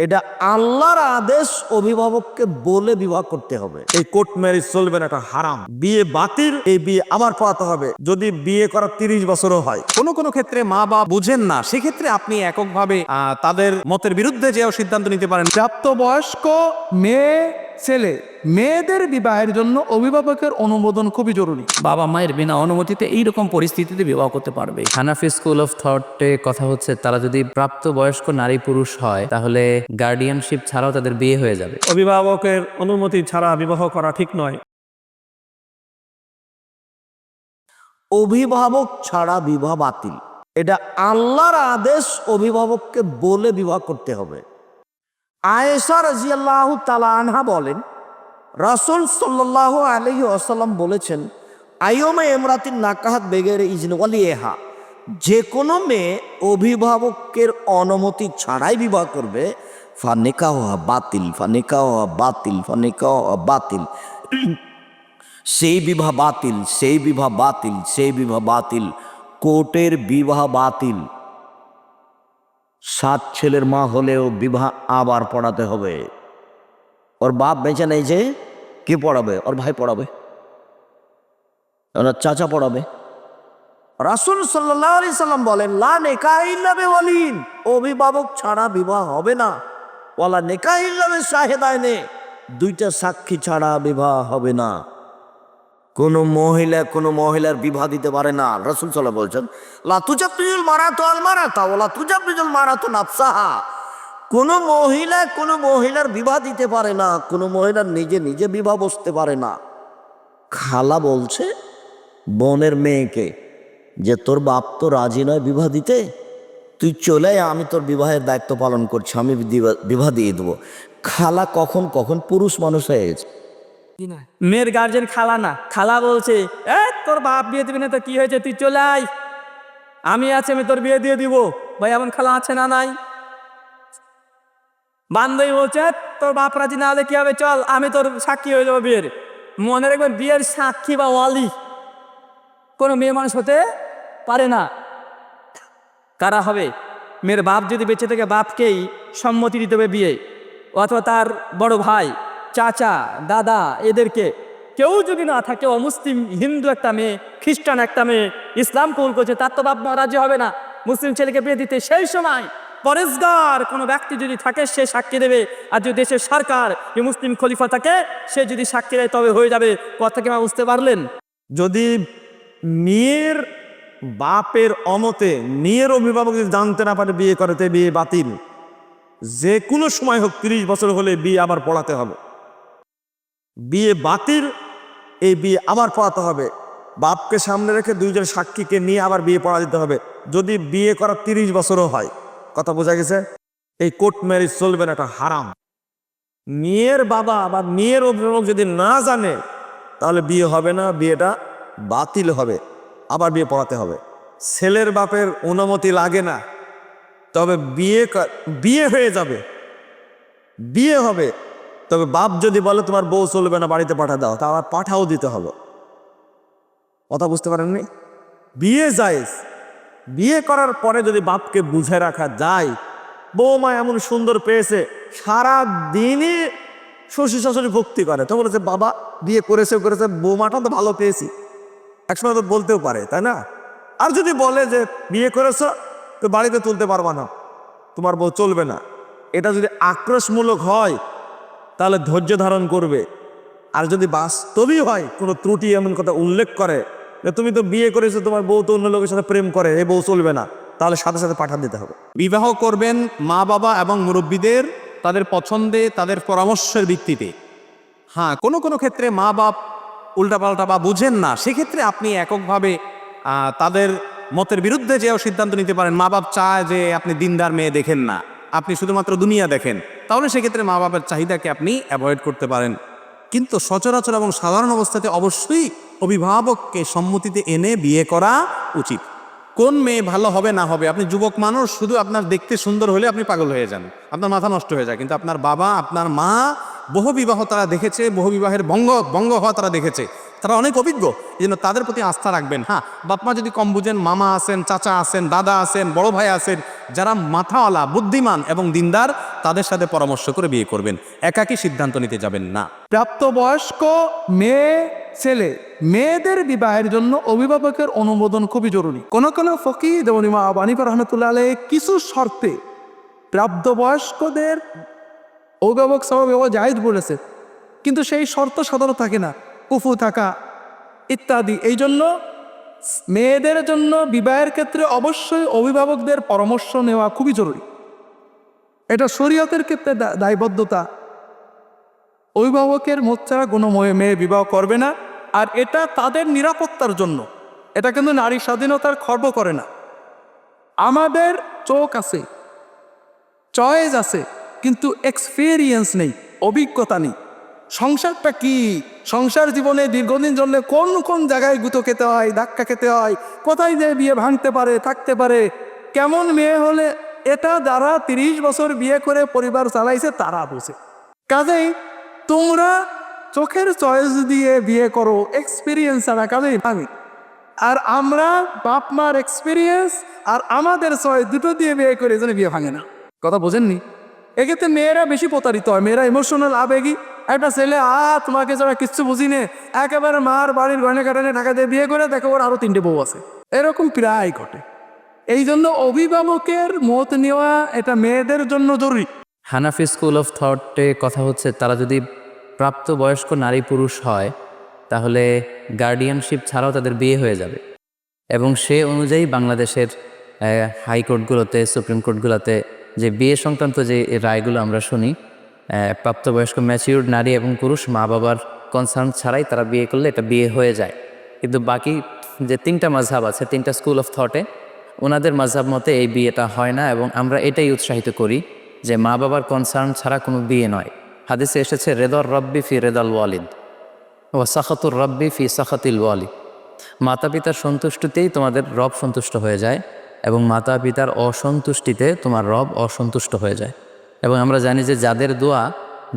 এটা আল্লাহর আদেশ অভিভাবককে বলে বিবাহ করতে হবে। এই কোর্ট ম্যারেজ চলবে না এটা হারাম। বিয়ে বাতিল এই বিয়ে আবার পড়াতে হবে। যদি বিয়ে করার তিরিশ বছরও হয় কোনো কোনো ক্ষেত্রে মা বাবা বুঝেন না সেক্ষেত্রে আপনি এককভাবে আহ, তাদের মতের বিরুদ্ধে যেও সিদ্ধান্ত নিতে পারেন। প্রাপ্তবয়স্ক মেয়ে ছেলে মেয়েদের বিবাহের জন্য অভিভাবকের অনুমোদন খুবই জরুরি। বাবা মায়ের বিনা অনুমতিতে এইরকম পরিস্থিতিতে বিবাহ করতে পারবে। হানাফি স্কুল অফ থটে কথা হচ্ছে তারা যদি প্রাপ্তবয়স্ক নারী পুরুষ হয় তাহলে গার্ডিয়ানশিপ ছাড়াও তাদের বিয়ে হয়ে যাবে। অভিভাবকের অনুমতি ছাড়া বিবাহ করা ঠিক নয়। অভিভাবক ছাড়া বিবাহ বাতিল। এটা আল্লাহর আদেশ অভিভাবককে বলে বিবাহ করতে হবে। আয়েশা রাজিয়াল্লাহ তালা আনহা বলেন, রাসুল সাল্লাহ আলহি আসাল্লাম বলেছেন, আইয়মে এমরাতিন নাকাহাত বেগের ইজনওয়ালি এহা যে কোনো মেয়ে অভিভাবকের অনুমতি ছাড়াই বিবাহ করবে। ফানেকা হওয়া বাতিল ফানেকা হওয়া বাতিল ফানেকা হওয়া বাতিল। সেই বিবাহ বাতিল, সেই বিবাহ বাতিল, সেই বিবাহ বাতিল। কোর্টের বিবাহ বাতিল। সাত ছেলের মা হলেও বিবাহ আবার পড়াতে হবে। ওর বাপ বেঁচে নেই যে, কে পড়াবে? ওর ভাই পড়াবে। ওনার চাচা পড়াবে। রাসুল সাল্লাহ সাল্লাম বলেন, লা নেকা ইল্লাবে ওয়ালিন অভিভাবক ছাড়া বিবাহ হবে না। ওয়ালা নেকা ইল্লাবে শাহেদায় নে দুইটা সাক্ষী ছাড়া বিবাহ হবে না। কোনো মহিলা কোনো মহিলার বিবাহ দিতে পারে না। রসুল সাল্লাহ বলছেন লাতুজাবিজুল মারাতো আল মারাতা ও লাতুজাবিজুল মারাতো নাফসাহা। কোনো মহিলা কোনো মহিলার বিবাহ দিতে পারে না, কোনো মহিলার নিজে নিজে বিবাহ বসতে পারে না। খালা বলছে, বোনের মেয়েকে যে তোর বাপ তো রাজি নয় বিবাহ দিতে, তুই চলে আমি তোর বিবাহের দায়িত্ব পালন করছি, আমি বিবাহ দিয়ে দেবো। খালা কখন কখন পুরুষ মানুষ হয়ে গেছে। মেয়ের গার্জেন খালা না। খালা বলছে এ তোর বাপ বিয়ে দিবি না তো কি হয়েছে? তুই চলে আয়। আমি আছে, আমি তোর বিয়ে দিয়ে দিব। ভাই, এমন খালা আছে না নাই? বান্ধবী বলছে তোর বাপ রাজি না হলে কি হবে? চল, আমি তোর সাক্ষী হয়ে যাব বিয়ের। মনে রাখবেন, বিয়ের সাক্ষী বা ওয়ালি কোনো মেয়ে মানুষ হতে পারে না। কারা হবে? মেয়ের বাপ যদি বেঁচে থাকে, বাপকেই সম্মতি দিতে হবে বিয়ে, অথবা তার বড় ভাই। চাচা, দাদা, এদেরকে। কেউ যদি না থাকে অমুসলিম হিন্দু একটা মেয়ে, খ্রিস্টান একটা মেয়ে, ইসলাম কবুল করছে, তার তো বাপ মা রাজি হবে না। মুসলিম ছেলেকে বিয়ে দিতে সেই সময় পরেশগার কোনো ব্যক্তি যদি থাকে, সে সাক্ষী দেবে। আর যদি দেশের সরকার যে মুসলিম খলিফা থাকে, সে যদি সাক্ষী দেয়, তবে হয়ে যাবে। কথা কি মা বুঝতে পারলেন? যদি মেয়ের বাপের অমতে মেয়ের অভিভাবক যদি জানতে না পারে, বিয়ে করাতে বিয়ে বাতিল। যে কোনো সময় হোক, তিরিশ বছর হলে বিয়ে আবার পড়াতে হবে। বিয়ে বাতিল, এই বিয়ে আবার পড়াতে হবে। বাপকে সামনে রেখে দুইজন সাক্ষীকে নিয়ে আবার বিয়ে পড়া দিতে হবে। যদি বিয়ে করা তিরিশ বছরও হয়, কথা বোঝা গেছে? এই কোর্ট ম্যারেজ চলবে না, এটা হারাম। মেয়ের বাবা বা মেয়ের অভিভাবক যদি না জানে, তাহলে বিয়ে হবে না, বিয়েটা বাতিল হবে, আবার বিয়ে পড়াতে হবে। ছেলের বাপের অনুমতি লাগে না, তবে বিয়ে বিয়ে হয়ে যাবে। বিয়ে হবে। তবে বাপ যদি বলে, তোমার বউ চলবে না, বাড়িতে পাঠা দাও, তা আবার পাঠাও দিতে হবে। কথা বুঝতে পারেননি? বিয়ে যায় বিয়ে করার পরে যদি বাপকে বুঝে রাখা যায়, বৌমা এমন সুন্দর পেয়েছে সারা দিনই শ্বশুর শাশুড়ি ভক্তি করে। তো বলেছে, বাবা, বিয়ে করেছে করেছে বৌমাটা তো ভালো পেয়েছি। একসময় তো বলতেও পারে, তাই না? আর যদি বলে যে, বিয়ে করেছ, তো বাড়িতে তুলতে পারবা না, তোমার বউ চলবে না। এটা যদি আক্রোশমূলক হয় তাহলে ধৈর্য ধারণ করবে। আর যদি বাস্তবই হয়, কোনো ত্রুটি এমন কথা উল্লেখ করে তুমি তো বিয়ে করেছ, তোমার বউ তো অন্য লোকের সাথে প্রেম করে, এই বউ চলবে না, তাহলে সাথে সাথে পাঠা দিতে হবে। বিবাহ করবেন মা বাবা এবং মুরব্বীদের তাদের পছন্দে, তাদের পরামর্শের ভিত্তিতে। হ্যাঁ কোনো কোনো ক্ষেত্রে মা বাপ উল্টাপাল্টা বা বুঝেন না, সেক্ষেত্রে আপনি এককভাবে তাদের মতের বিরুদ্ধে যেও সিদ্ধান্ত নিতে পারেন। মা বাপ চায় যে আপনি দিনদার মেয়ে দেখেন না। আপনি শুধুমাত্র দুনিয়া দেখেন, তাহলে সেক্ষেত্রে মা বাবার চাহিদাকে আপনি অ্যাভয়েড করতে পারেন। কিন্তু সচরাচর এবং সাধারণ অবস্থাতে অবশ্যই অভিভাবককে সম্মতিতে এনে বিয়ে করা উচিত। কোন মেয়ে ভালো হবে না হবে, আপনি যুবক মানুষ, শুধু আপনার দেখতে সুন্দর হলে আপনি পাগল হয়ে যান। আপনার মাথা নষ্ট হয়ে যায়, কিন্তু আপনার বাবা, আপনার মা, বহু বিবাহ তারা দেখেছে, বহু বিবাহের ভঙ্গ ভঙ্গ হওয়া তারা দেখেছে। তারা অনেক অভিজ্ঞ, এই জন্য তাদের প্রতি আস্থা রাখবেন। হ্যাঁ বাপমা যদি কম বুঝেন মামা আছেন চাচা আছেন দাদা আছেন বড় ভাই আছেন যারা মাথাওয়ালা, বুদ্ধিমান এবং দিনদার, তাদের সাথে পরামর্শ করে বিয়ে করবেন। একাকী সিদ্ধান্ত নিতে যাবেন না। প্রাপ্তবয়স্ক মেয়ে, ছেলে, মেয়েদের বিবাহের জন্য অভিভাবকের অনুমোদন খুবই জরুরি। কোনো কোনো ফকি ইমা বানিপা রহমতুল্লাহ কিছু শর্তে প্রাপ্তবয়স্কদের অভিভাবক সবাই জাহিদ বলেছে। কিন্তু সেই শর্ত সাধারণ থাকে না। কুফু থাকা ইত্যাদি। এই জন্য মেয়েদের জন্য বিবাহের ক্ষেত্রে অবশ্যই অভিভাবকদের পরামর্শ নেওয়া খুবই জরুরি। এটা শরীয়তের ক্ষেত্রে দায়বদ্ধতা। অভিভাবকের মত ছাড়া কোনো ময়ে- মেয়ে বিবাহ করবে না, আর এটা তাদের নিরাপত্তার জন্য। এটা কিন্তু নারী স্বাধীনতার খর্ব করে না। আমাদের চোখ আছে, চয়েস আছে, কিন্তু এক্সপেরিয়েন্স নেই, অভিজ্ঞতা নেই। সংসারটা কি? সংসার জীবনে দীর্ঘদিন জন্য কোন কোন জায়গায় গুঁতো খেতে হয়, ধাক্কা খেতে হয়? কোথায় যে বিয়ে ভাঙতে পারে, থাকতে পারে? কেমন মেয়ে হলে এটা যারা তিরিশ বছর বিয়ে করে পরিবার চালাইছে, তারা বুঝে। কাজেই তোমরা চোখের চয়েস দিয়ে বিয়ে করো এক্সপিরিয়েন্স ছাড়া কাজেই ভাঙি। আর আমরা বাপ মার এক্সপিরিয়েন্স আর আমাদের চয়েস দুটো দিয়ে বিয়ে করে এজন্য বিয়ে ভাঙে না। কথা বোঝেননি? এক্ষেত্রে মেয়েরা বেশি প্রতারিত হয়, মেয়েরা ইমোশনাল আবেগী। একটা ছেলে, আ, তোমাকে যারা কিচ্ছু বুঝি নে একেবারে মার বাড়ির গয়না কাটানে টাকা দিয়ে বিয়ে করে দেখো ওর আরও তিনটে বউ আছে। এরকম প্রায় ঘটে। এই জন্য অভিভাবকের মত নেওয়া এটা মেয়েদের জন্য জরুরি। হানাফি স্কুল অফ থটে কথা হচ্ছে, তারা যদি প্রাপ্তবয়স্ক নারী পুরুষ হয়, তাহলে গার্ডিয়ানশিপ ছাড়াও তাদের বিয়ে হয়ে যাবে। এবং সে অনুযায়ী বাংলাদেশের হাইকোর্টগুলোতে সুপ্রিম কোর্টগুলোতে যে বিয়ে সংক্রান্ত যে রায়গুলো আমরা শুনি প্রাপ্তবয়স্ক ম্যাচিউর্ড নারী এবং পুরুষ মা বাবার কনসার্ন ছাড়াই তারা বিয়ে করলে এটা বিয়ে হয়ে যায়। কিন্তু বাকি যে তিনটা মাঝহাব আছে, তিনটা স্কুল অফ থটে ওনাদের মাঝহাব মতে এই বিয়েটা হয় না এবং আমরা এটাই উৎসাহিত করি যে মা বাবার কনসার্ন ছাড়া কোনো বিয়ে নয়। হাদিসে এসেছে, রেদর রব্বি ফি রেদাল ওয়ালিদ ও সাখাতুর রব্বি ফি সাখাতিল ওয়ালি মাতা পিতার সন্তুষ্টিতেই তোমাদের রব সন্তুষ্ট হয়ে যায় এবং মাতা পিতার অসন্তুষ্টিতে তোমার রব অসন্তুষ্ট হয়ে যায়। এবং আমরা জানি যে যাদের দোয়া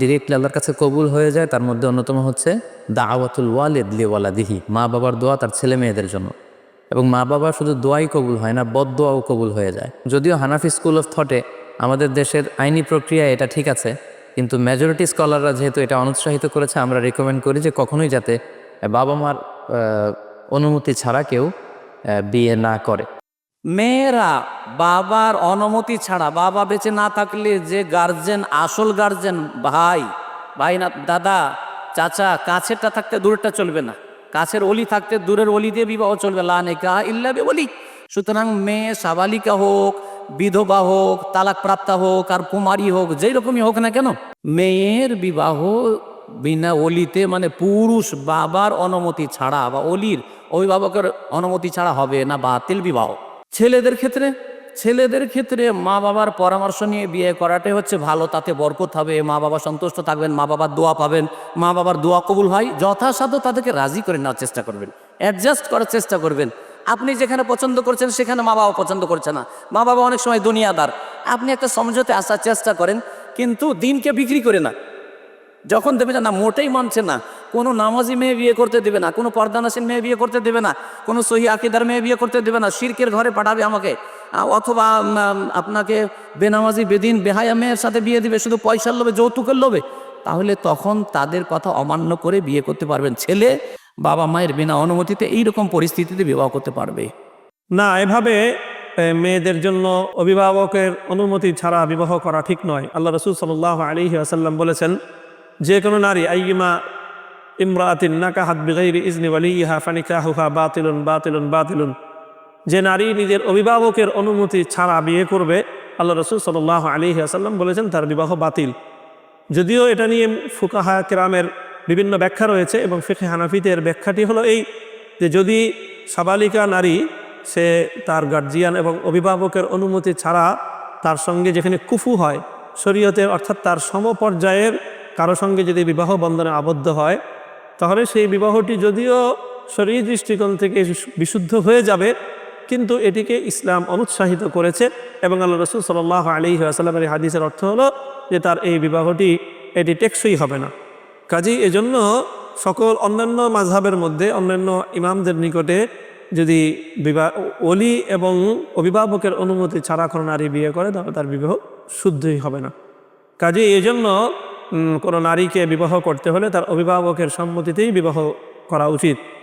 ডিরেক্টলি আল্লাহর কাছে কবুল হয়ে যায়, তার মধ্যে অন্যতম হচ্ছে দাওয়াতুল ওয়ালিদ লিওয়ালাদিহি, মা বাবার দোয়া তার ছেলে মেয়েদের জন্য। এবং মা বাবা শুধু দোয়াই কবুল হয় না, বদ দোয়াও কবুল হয়ে যায়। যদিও হানাফি স্কুল অফ থটে আমাদের দেশের আইনি প্রক্রিয়া এটা ঠিক আছে, কিন্তু মেজরিটি স্কলাররা যেহেতু এটা অনুৎসাহিত করেছে, আমরা রেকমেন্ড করি যে কখনোই যাতে বাবা মার অনুমতি ছাড়া কেউ বিয়ে না করে। মেয়েরা বাবার অনুমতি ছাড়া, বাবা বেঁচে না থাকলে যে গার্জেন আসল গার্জেন ভাই ভাই না, দাদা, চাচা, কাছেরটা থাকতে দূরেরটা চলবে না। কাছের অলি থাকতে দূরের অলি দিয়ে বিবাহ চলবে লা নেকা ইল্লা বলি সুতরাং মেয়ে সাবালিকা হোক, বিধবা হোক তালাক প্রাপ্তা হোক, আর কুমারী হোক, যেই রকমই হোক না কেন, মেয়ের বিবাহ বিনা অলিতে মানে পুরুষ বাবার অনুমতি ছাড়া বা অলির অভিভাবকের অনুমতি ছাড়া হবে না, বাতিল বিবাহ। ছেলেদের ক্ষেত্রে ছেলেদের ক্ষেত্রে মা বাবার পরামর্শ নিয়ে বিয়ে করাটাই হচ্ছে ভালো, তাতে বরকত হবে মা বাবা সন্তুষ্ট থাকবেন মা বাবার দোয়া পাবেন মা বাবার দোয়া কবুল হয়, যথাসাধ্য তাদেরকে রাজি করে নেওয়ার চেষ্টা করবেন অ্যাডজাস্ট করার চেষ্টা করবেন। আপনি যেখানে পছন্দ করছেন, সেখানে মা বাবা পছন্দ করছে না। মা বাবা অনেক সময় দুনিয়াদার। আপনি একটা সমঝোতে আসার চেষ্টা করেন, কিন্তু দিনকে বিক্রি করে না। যখন দেবে না, মোটেই মানছে না কোনো নামাজি মেয়ে বিয়ে করতে দেবে না, কোনো পর্দানাসীন মেয়ে বিয়ে করতে দেবে না, কোনো সহি আকিদার মেয়ে বিয়ে করতে দেবে না, শিরকের ঘরে পাঠাবে আমাকে। অথবা আপনাকে বেনামাজি, বেদিন, বেহায়া মেয়ের সাথে বিয়ে দিবে, শুধু পয়সার লোভে, যৌতুকের লোভে, তাহলে তখন তাদের কথা অমান্য করে বিয়ে করতে পারবেন। ছেলে বাবা মায়ের বিনা অনুমতিতে এইরকম পরিস্থিতিতে বিবাহ করতে পারবে। না, এভাবে মেয়েদের জন্য অভিভাবকের অনুমতি ছাড়া বিবাহ করা ঠিক নয়। আল্লাহ রসুল সাল্লাহ আলী আসাল্লাম বলেছেন, যে কোনো নারী আইমা ইমরাতিন নাকাহাত বিগাইরি ইজনি ওয়ালিহা ফানিকাহুহা বাতিলুন বাতিলুন বাতিলুন। যে নারী নিজের অভিভাবকের অনুমতি ছাড়া বিয়ে করবে, আল্লাহ রসুল সাল্লাহ আলী আসাল্লাম বলেছেন, তার বিবাহ বাতিল। যদিও এটা নিয়ে ফুকাহা কেরামের বিভিন্ন ব্যাখ্যা রয়েছে এবং ফিখে হানাফিদের ব্যাখ্যাটি হলো এই যে যদি সাবালিকা নারী, সে তার গার্জিয়ান এবং অভিভাবকের অনুমতি ছাড়া তার সঙ্গে যেখানে কুফু হয়, শরীয়তের অর্থাৎ তার সমপর্যায়ের কারও সঙ্গে যদি বিবাহ বন্ধনে আবদ্ধ হয় তাহলে সেই বিবাহটি যদিও শরীর দৃষ্টিকোণ থেকে বিশুদ্ধ হয়ে যাবে, কিন্তু এটিকে ইসলাম অনুৎসাহিত করেছে এবং আল্লাহ রসুল সাল্লাহ আলী আসালামের হাদিসের অর্থ হলো যে তার এই বিবাহটি এটি টেকসই হবে না। কাজেই এজন্য সকল অন্যান্য মাঝহাবের মধ্যে, অন্যান্য ইমামদের নিকটে যদি বিবাহ অলি এবং অভিভাবকের অনুমতি ছাড়া কোনো নারী বিয়ে করে, তাহলে তার বিবাহ শুদ্ধই হবে না। কাজে এজন্য কোনো নারীকে বিবাহ করতে হলে তার অভিভাবকের সম্মতিতেই বিবাহ করা উচিত।